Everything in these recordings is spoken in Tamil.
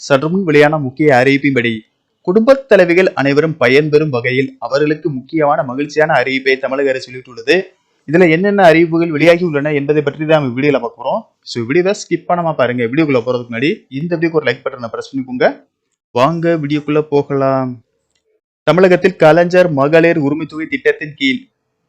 சற்றுமுன் வெளியான முக்கிய அறிவிப்பின்படி குடும்பத் தலைவிகள் அனைவரும் பயன்பெறும் வகையில் அவர்களுக்கு முக்கியமான மகிழ்ச்சியான அறிவிப்பை தமிழக அரசு வெளியிட்டுள்ளது. இதுல என்னென்ன அறிவிப்புகள் வெளியாகி உள்ளன என்பதை பற்றி தான் நம்ம வீடியோல பார்க்க போறோம். ஸோ வீடியோவை ஸ்கிப் பண்ணாம பாருங்க. வீடியோக்குள்ள போறதுக்கு முன்னாடி இந்த வீடியோக்கு ஒரு லைக் பட்டனை பிரஸ் பண்ணிக்கோங்க. வாங்க வீடியோக்குள்ள போகலாம். தமிழகத்தில் கலைஞர் மகளிர் உரிமைத்தொகை திட்டத்தின் கீழ்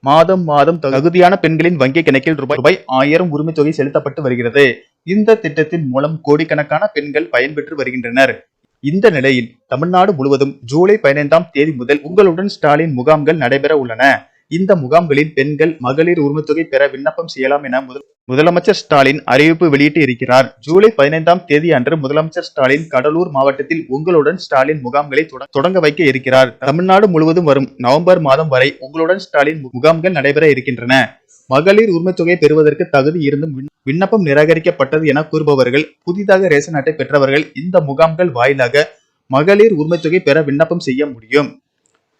மாதம் மாதம் தகுதியான பெண்களின் வங்கி கணக்கில் ரூபாய் ரூபாய் ஆயிரம் உரிமைத்தொகை செலுத்தப்பட்டு வருகிறது. இந்த திட்டத்தின் மூலம் கோடிக்கணக்கான பெண்கள் பயன்பெற்று வருகின்றனர். இந்த நிலையில் தமிழ்நாடு முழுவதும் ஜூலை பதினைந்தாம் தேதி முதல் உங்களுடன் ஸ்டாலின் முகாம்கள் நடைபெற உள்ளன. இந்த முகாம்களில் பெண்கள் மகளிர் உரிமத்தொகை பெற விண்ணப்பம் செய்யலாம் என முதல் முதலமைச்சர் ஸ்டாலின் அறிவிப்பு வெளியிட்டு இருக்கிறார் ஜூலை பதினைந்தாம் தேதி அன்று முதலமைச்சர் ஸ்டாலின் கடலூர் மாவட்டத்தில் உங்களுடன் ஸ்டாலின் முகாம்களை தொட- தொடங்க வைக்க இருக்கிறார். தமிழ்நாடு முழுவதும் வரும் நவம்பர் மாதம் வரை உங்களுடன் ஸ்டாலின் முகாம்கள் நடைபெற இருக்கின்றன. மகளிர் உரிமத்தொகை பெறுவதற்கு தகுதி இருந்தும் விண்ணப்பம் நிராகரிக்கப்பட்டது என கூறுபவர்கள் புதிதாக ரேஷன் அட்டை பெற்றவர்கள் இந்த முகாம்கள் வாயிலாக மகளிர் உரிமைத்தொகை பெற விண்ணப்பம் செய்ய முடியும்.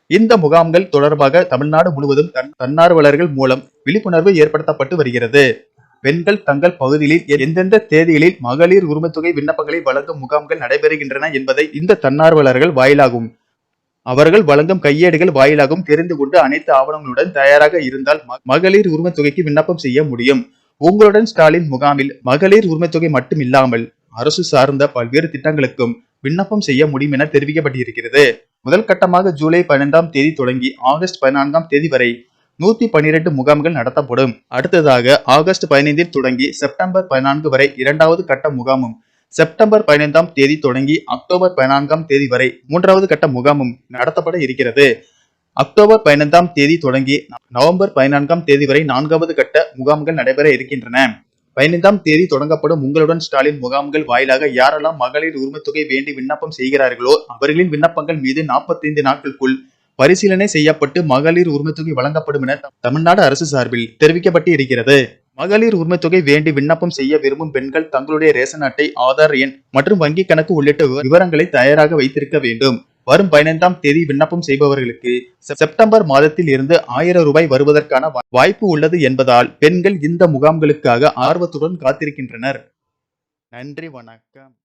இந்த முகாம்கள் தொடர்பாக தமிழ்நாடு முழுவதும் தன்- தன்னார்வலர்கள் மூலம் விழிப்புணர்வு ஏற்படுத்தப்பட்டு வருகிறது. பெண்கள் தங்கள் பகுதியில் எந்தெந்த தேதிகளில் மகளிர் உரிமைத்தொகை விண்ணப்பங்களை வழங்கும் முகாம்கள் நடைபெறுகின்றன என்பதை இந்த தன்னார்வலர்கள் வாயிலாகும். அவர்கள் வழங்கும் கையேடுகள் வாயிலாகவும் தெரிந்து கொண்டு அனைத்து ஆவணங்களுடன் தயாராக இருந்தால் மகளிர் உரிமைத்தொகைக்கு விண்ணப்பம் செய்ய முடியும். உங்களுடன் ஸ்டாலின் முகாமில் மகளிர் உரிமைத்தொகை மட்டும் இல்லாமல் அரசு சார்ந்த பல்வேறு திட்டங்களுக்கும் விண்ணப்பம் செய்ய முடியும் என தெரிவிக்கப்பட்டிருக்கிறது. முதல் கட்டமாக ஜூலை பன்னெண்டாம் தேதி தொடங்கி ஆகஸ்ட் பதினான்காம் தேதி வரை நூத்தி பன்னிரண்டு முகாம்கள் நடத்தப்படும். அடுத்ததாக ஆகஸ்ட் பதினைந்தில் தொடங்கி செப்டம்பர் பதினான்கு வரை இரண்டாவது கட்ட முகாமும் செப்டம்பர் பதினைந்தாம் தேதி தொடங்கி அக்டோபர் பதினான்காம் தேதி வரை மூன்றாவது கட்ட முகாமும் நடத்தப்பட இருக்கிறது. அக்டோபர் பதினைந்தாம் தேதி தொடங்கி நவம்பர் பதினான்காம் தேதி வரை நான்காவது கட்ட முகாம்கள் நடைபெற இருக்கின்றன. பதினைந்தாம் தேதி தொடங்கப்படும் உங்களுடன் ஸ்டாலின் முகாம்கள் வாயிலாக யாரெல்லாம் மகளிர் உரிமைத்தொகை வேண்டி விண்ணப்பம் செய்கிறார்களோ அவர்களின் விண்ணப்பங்கள் மீது 45 நாட்களுக்குள் பரிசீலனை செய்யப்பட்டு மகளிர் உரிமைத்தொகை வழங்கப்படும் என தமிழ்நாடு அரசு சார்பில் தெரிவிக்கப்பட்டு இருக்கிறது மகளிர் உரிமைத்தொகை வேண்டி விண்ணப்பம் செய்ய விரும்பும் பெண்கள் தங்களுடைய ரேஷன் அட்டை ஆதார் எண் மற்றும் வங்கி கணக்கு உள்ளிட்ட விவரங்களை தயாராக வைத்திருக்க வேண்டும். வரும் பதினைந்தாம் தேதி விண்ணப்பம் செய்பவர்களுக்கு செப்டம்பர் மாதத்தில் இருந்து ஆயிரம் ரூபாய் வருவதற்கான வா- வாய்ப்பு உள்ளது என்பதால் பெண்கள் இந்த முகாம்களுக்காக ஆர்வத்துடன் காத்திருக்கின்றனர். நன்றி வணக்கம்.